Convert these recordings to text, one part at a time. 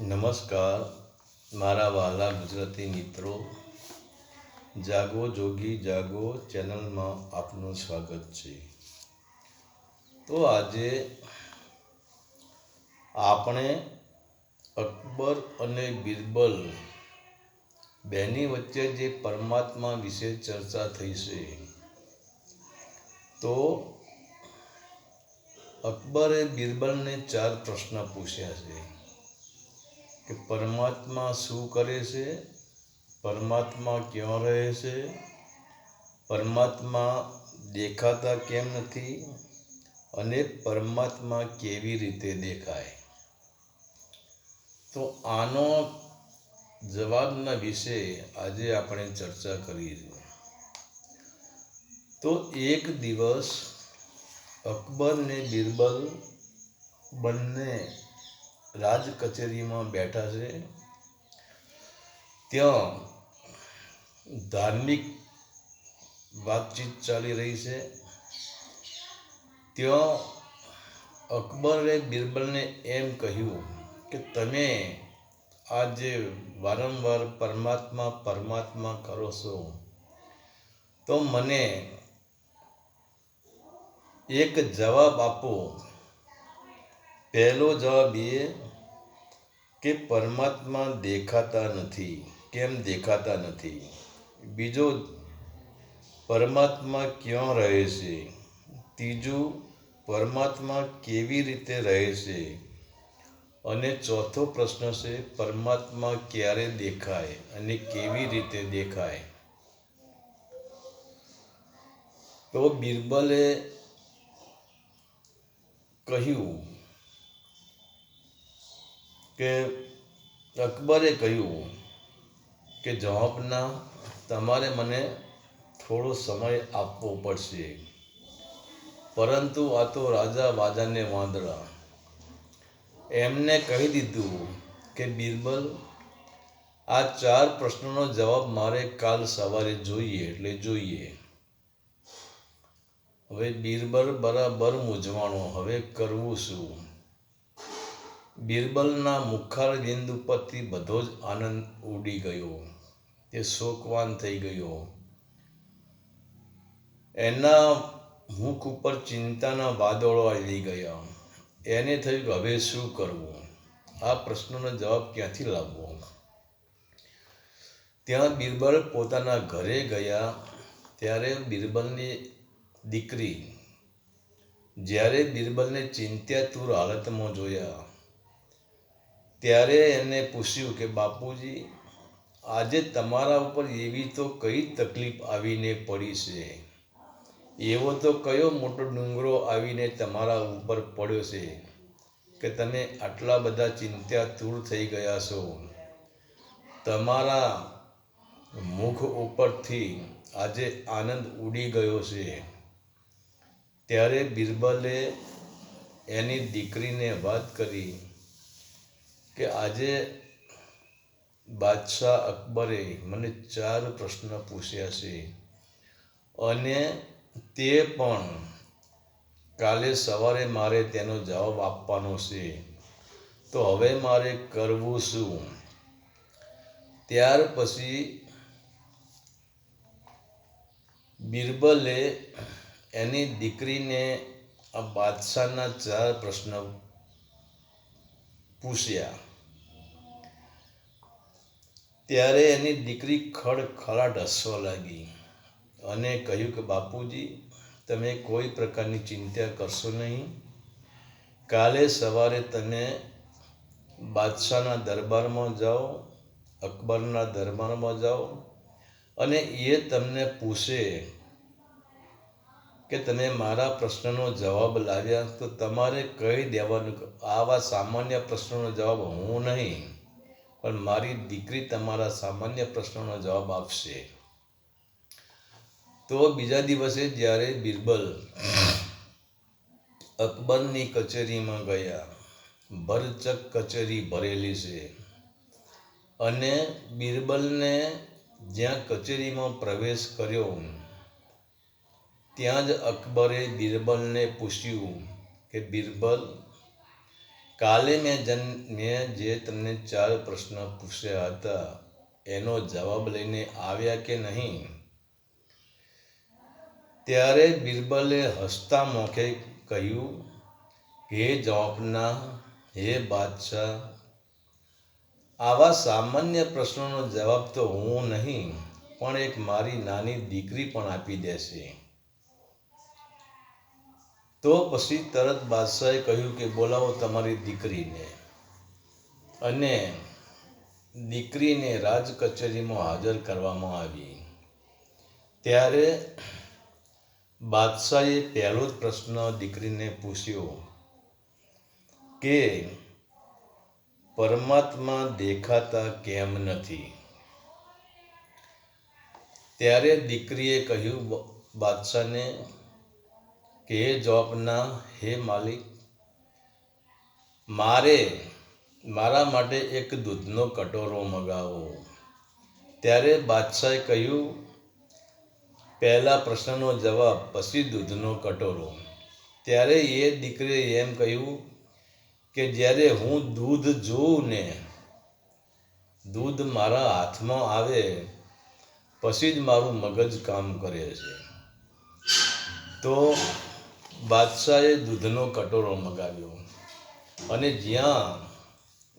નમસ્કાર. મારા વાલા ગુજરાતી મિત્રો, જાગો જોગી જાગો ચેનલમાં આપનું સ્વાગત છે. તો આજે આપણે અકબર અને બિરબલ બેની વચ્ચે જે પરમાત્મા વિશે ચર્ચા થઈ છે તો અકબરે બિરબલને ચાર પ્રશ્ન પૂછ્યા છે. કે પરમાત્મા શું કરે છે? પરમાત્મા ક્યાં રહે છે? પરમાત્મા દેખાતા કેમ નથી? અને પરમાત્મા કેવી રીતે દેખાય? તો આનો જવાબના વિશે આજે આપણે ચર્ચા કરી તો એક દિવસ અકબર ને બિરબલ બંને રાજ કચેરીમાં બેઠા છે. ત્યાં ધાર્મિક વાતચીત ચાલી રહી છે. ત્યાં અકબરે બિરબલને એમ કહ્યું કે, તમે આ જે વારંવાર પરમાત્મા પરમાત્મા કરો છો. તો મને એક જવાબ આપો. પહેલો જવાબ એ કે પરમાત્મા દેખાતા નથી, કેમ દેખાતા નથી? બીજો, પરમાત્મા ક્યાં રહે છે? ત્રીજું, પરમાત્મા કેવી રીતે રહે છે? અને ચોથો પ્રશ્ન છે, પરમાત્મા ક્યારે દેખાય અને કેવી રીતે દેખાય? તો બિરબલે કહ્યું કે અકબરે કહ્યું કે જવાબના તમારે મને થોડો સમય આપવો પડશે. પરંતુ આ તો રાજા વાજાને વાંદરા એમને કહી દીધું કે, બિરબલ, આ ચાર પ્રશ્નોનો જવાબ મારે કાલ સવારે જોઈએ, એટલે જોઈએ. હવે બિરબલ બરાબર મૂંઝવાણો, હવે કરવું શું? બિરબલના મુખાર બિંદુ પરથી બધો જ આનંદ ઉડી ગયો. તે શોકવાન થઈ ગયો. એના મુખ ઉપર ચિંતાના વાદળો આવી ગયા. એને થયું કે હવે શું કરવું? આ પ્રશ્નનો જવાબ ક્યાંથી લાવવો? ત્યાં બિરબલ પોતાના ઘરે ગયા. ત્યારે બિરબલની દીકરી જ્યારે બિરબલને ચિંત્યાતુર હાલતમાં જોયા ત્યારે એને પૂછ્યું કે, બાપુજી, આજે તમારા ઉપર એવી તો કઈ તકલીફ આવીને પડી છે? એવો તો કયો મોટો ડુંગરો આવીને તમારા ઉપર પડ્યો છે કે તમે આટલા બધા ચિંત્યાતુર થઈ ગયા છો? તમારા મુખ ઉપરથી આજે આનંદ ઉડી ગયો છે. ત્યારે બિરબલે એની દીકરીને વાત કરી. કે આજે બાદશાહ અકબરે મને ચાર પ્રશ્ન પૂછ્યા છે અને તે પણ કાલે સવારે મારે તેનો જવાબ આપવાનો છે. તો હવે મારે કરવું શું? ત્યાર પછી બિરબલે એની દીકરીને આ બાદશાહના ચાર પ્રશ્ન પૂછ્યા. ત્યારે એની દીકરી ખડખડાટ હસવા લાગી અને કહ્યું કે, બાપુજી, તમે કોઈ પ્રકારની ચિંતા કરશો નહીં. કાલે સવારે તમે બાદશાહના દરબારમાં જાઓ, અકબરના દરબારમાં જાઓ અને એ તમને પૂછે કે, તમે મારા પ્રશ્નનો જવાબ લાવ્યા તો તમારે કહી દેવાનું? આવા સામાન્ય પ્રશ્નોનો જવાબ હું નહીં. પણ મારી દીકરી તમારા સામાન્ય પ્રશ્નોનો જવાબ આપશે. તો બીજા દિવસે જ્યારે બિરબલ અકબરની કચેરીમાં ગયા, ભરચક કચેરી ભરેલી છે અને બિરબલને જ્યાં કચેરીમાં પ્રવેશ કર્યો, ત્યાં જ અકબરે બિરબલને પૂછ્યું કે, બિરબલ કાલે મેં જન, મેં જે તમને ચાર પ્રશ્ન પૂછ્યા હતા, એનો જવાબ લઈને આવ્યા કે નહીં? ત્યારે બિરબલે હસતા મોખે કહ્યું, હે જવાબના, હે બાદશાહ, આવા સામાન્ય પ્રશ્નોનો જવાબ તો હું નહીં, પણ એક મારી નાની દીકરી પણ આપી દેશે. તો પછી તરત બાદશાહે કહ્યું કે, બોલાવો તમારી દીકરીને. અને દીકરીને રાજ કચેરીમાં હાજર કરવામાં આવી. ત્યારે બાદશાહે પહેલો જ પ્રશ્ન દીકરીને પૂછ્યો કે, પરમાત્મા દેખાતા કેમ નથી? ત્યારે દીકરીએ કહ્યું બાદશાહને કે હે જવાબના હે માલિક, મારે મારા માટે એક દૂધનો કટોરો મગાવો. ત્યારે બાદશાહે કહ્યું, પહેલા પ્રશ્નનો જવાબ, પછી દૂધનો કટોરો. ત્યારે એ દીકરીએ એમ કહ્યું કે જ્યારે હું દૂધ જોઉં ને દૂધ મારા હાથમાં આવે, પછી જ મારું મગજ કામ કરે છે. તો બાદશાહે દૂધનો કટોરો મગાવ્યો અને જ્યાં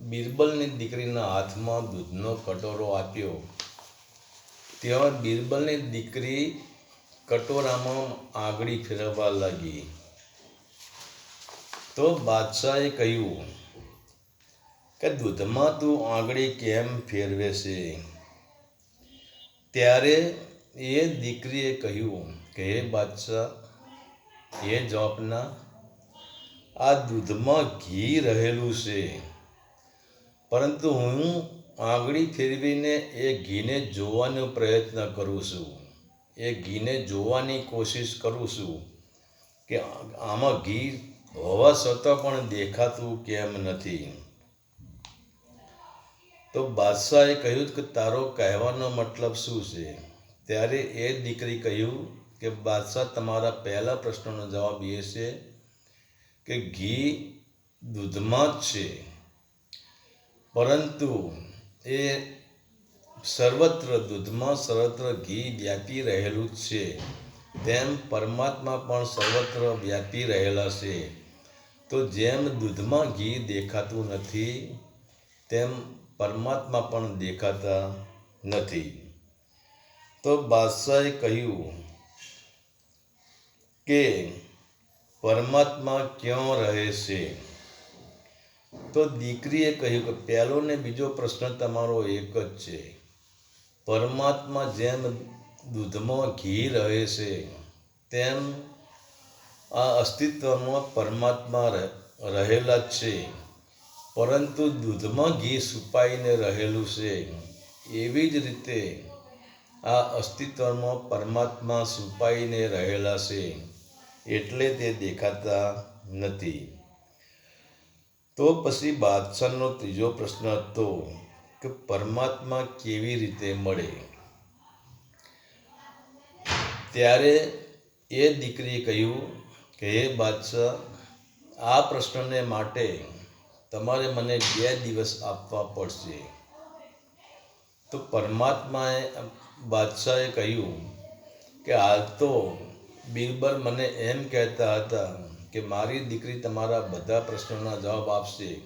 બિરબલની દીકરીના હાથમાં દૂધનો કટોરો આપ્યો, ત્યાં બિરબલની દીકરી કટોરામાં આંગળી ફેરવવા લાગી. તો બાદશાહે કહ્યું કે, દૂધમાં તું આંગળી કેમ ફેરવે છે ત્યારે એ દીકરીએ કહ્યું કે, હે બાદશાહ એ જવાબના આ દૂધમાં ઘી રહેલું છે. પરંતુ હું આંગળી ફેરવીને એ ઘીને જોવાનો પ્રયત્ન કરું છું. એ ઘીને જોવાની કોશિશ કરું છું કે આમાં ઘી હોવા છતાં પણ દેખાતું કેમ નથી. તો બાદશાહે કહ્યું કે તારો કહેવાનો મતલબ શું છે? ત્યારે એ દીકરી કહ્યું કે બાદશાહ તમારા પહેલા પ્રશ્નનો જવાબ એ છે કે ઘી દૂધમાં જ છે. પરંતુ એ સર્વત્ર દૂધમાં સર્વત્ર ઘી વ્યાપી રહેલું જ છે. તેમ પરમાત્મા પણ સર્વત્ર વ્યાપી રહેલા છે. તો જેમ દૂધમાં ઘી દેખાતું નથી, તેમ પરમાત્મા પણ દેખાતા નથી. તો બાદશાહે કહ્યું કે પરમાત્મા ક્યાં રહે છે? તો દીકરીએ કહ્યું કે પહેલો ને બીજો પ્રશ્ન તમારો એક જ છે. પરમાત્મા જેમ દૂધમાં ઘી રહે છે, તેમ આ અસ્તિત્વમાં પરમાત્મા રહે- રહેલા જ છે. પરંતુ દૂધમાં ઘી છુપાઈને રહેલું છે, એવી જ રીતે આ અસ્તિત્વમાં પરમાત્મા છુપાઈને રહેલા છે. એટલે તે દેખાતા નથી. તો પછી બાદશાહનો ત્રીજો પ્રશ્ન હતો કે પરમાત્મા કેવી રીતે મળે? ત્યારે એ દીકરીએ કહ્યું કે, હે બાદશાહ, આ પ્રશ્નને માટે તમારે મને બે દિવસ આપવા પડશે. તો પરમાત્માએ, બાદશાહે કહ્યું કે, હાલ તો બિરબલ મને એમ કહેતા હતા કે મારી દીકરી તમારા બધા પ્રશ્નોના જવાબ આપશે.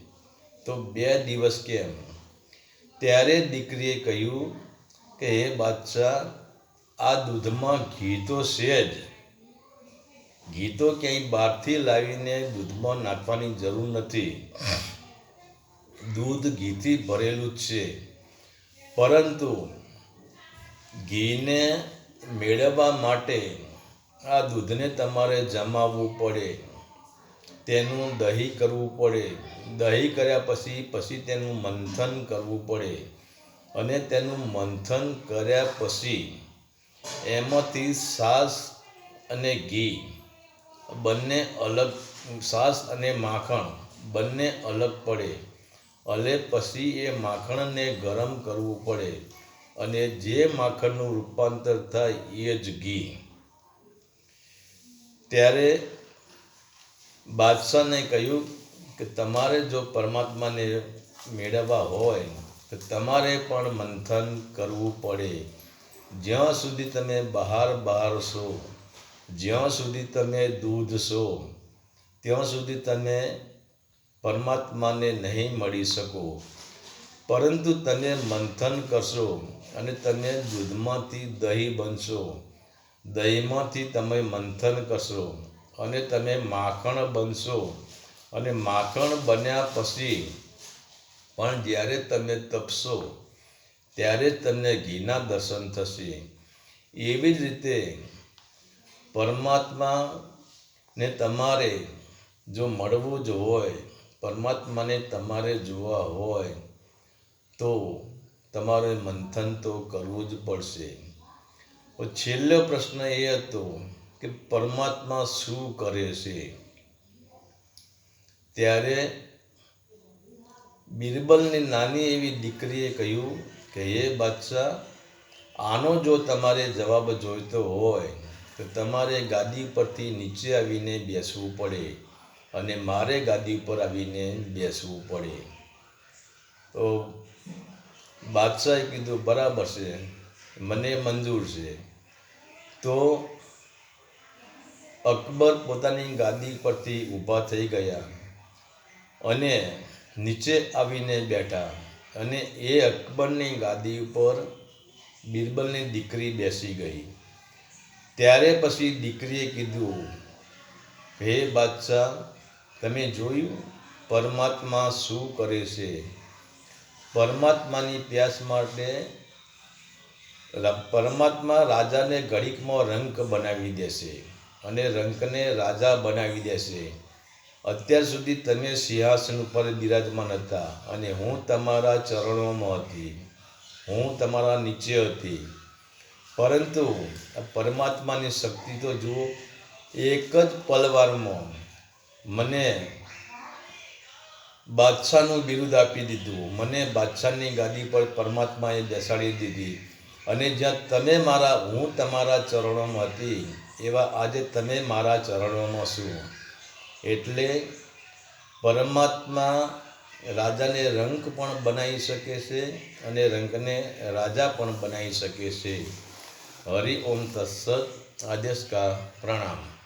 તો બે દિવસ કેમ? ત્યારે દીકરીએ કહ્યું કે, હે બાદશાહ, આ દૂધમાં ઘી તો છે જ. ઘી તો ક્યાંય બહારથી લાવીને દૂધમાં નાખવાની જરૂર નથી. દૂધ ઘીથી ભરેલું જ છે. પરંતુ ઘીને મેળવવા માટે આ દૂધને તમારે જમાવવું પડે. તેનું દહીં કરવું પડે. દહીં કર્યા પછી પછી તેનું મંથન કરવું પડે. અને તેનું મંથન કર્યા પછી એમાંથી છાશ અને ઘી, બંને અલગ છાશ અને માખણ, બંને અલગ પડે. અને પછી એ માખણને ગરમ કરવું પડે. અને જે માખણનું રૂપાંતર થાય એ જ ઘી. ત્યારે બાદશાહને કહ્યું કે તમારે જો પરમાત્માને મેળવવા હોય, તો તમારે પણ મંથન કરવું પડે. જ્યાં સુધી તમે બહાર બહાર છો, જ્યાં સુધી તમે દૂધ છો, ત્યાં સુધી તમે પરમાત્માને નહીં મળી શકો. પરંતુ તમે મંથન કરશો અને તમે દૂધમાંથી દહીં બનશો. દહીંમાંથી તમે મંથન કરશો અને તમે માખણ બનશો. અને માખણ બન્યા પછી પણ જ્યારે તમે તપશો, ત્યારે તમને ઘીના દર્શન થશે. એવી જ રીતે પરમાત્માને તમારે જો મળવું જ હોય, પરમાત્માને તમારે જોવા હોય, તો તમારે મંથન તો કરવું જ પડશે. છેલ્લો પ્રશ્ન એ હતો કે પરમાત્મા શું કરે છે? ત્યારે બિરબલની નાની એવી દીકરીએ કહ્યું કે, હે બાદશાહ, આનો જો તમારે જવાબ જોઈતો હોય, તો તમારે ગાદી પરથી નીચે આવીને બેસવું પડે અને મારે ગાદી ઉપર આવીને બેસવું પડે. તો બાદશાહે કીધું, બરાબર છે, મને મંજૂર છે. તો અકબર પોતાની ગાદી પરથી ઊભા થઈ ગયા અને નીચે આવીને બેઠા અને એ અકબરની ગાદી ઉપર બિરબલની દીકરી બેસી ગઈ. ત્યારે પછી દીકરીએ કીધું, હે બાદશાહ, તમે જોયું પરમાત્મા શું કરે છે? પરમાત્માની પ્યાસ માટે પરમાત્મા રાજાને ઘડીકમાં રંક બનાવી દેશે અને રંકને રાજા બનાવી દેશે. અત્યાર સુધી તમે સિંહાસન ઉપર બિરાજમાન હતા અને હું તમારા ચરણોમાં હતી. હું તમારા નીચે હતી. પરંતુ પરમાત્માની શક્તિ તો જુઓ, એક જ પલવારમાં મને બાદશાહનું બિરુદ આપી દીધું. મને બાદશાહની ગાદી પર પરમાત્માએ બેસાડી દીધી. અને જ્યાં તમે મારા, હું તમારા ચરણોમાં હતી એવા આજે તમે મારા ચરણોમાં છું. એટલે પરમાત્મા રાજાને રંક પણ બનાવી શકે છે અને રંકને રાજા પણ બનાવી શકે છે. હરિ ઓમ તત્સત આદેશ કા પ્રણામ.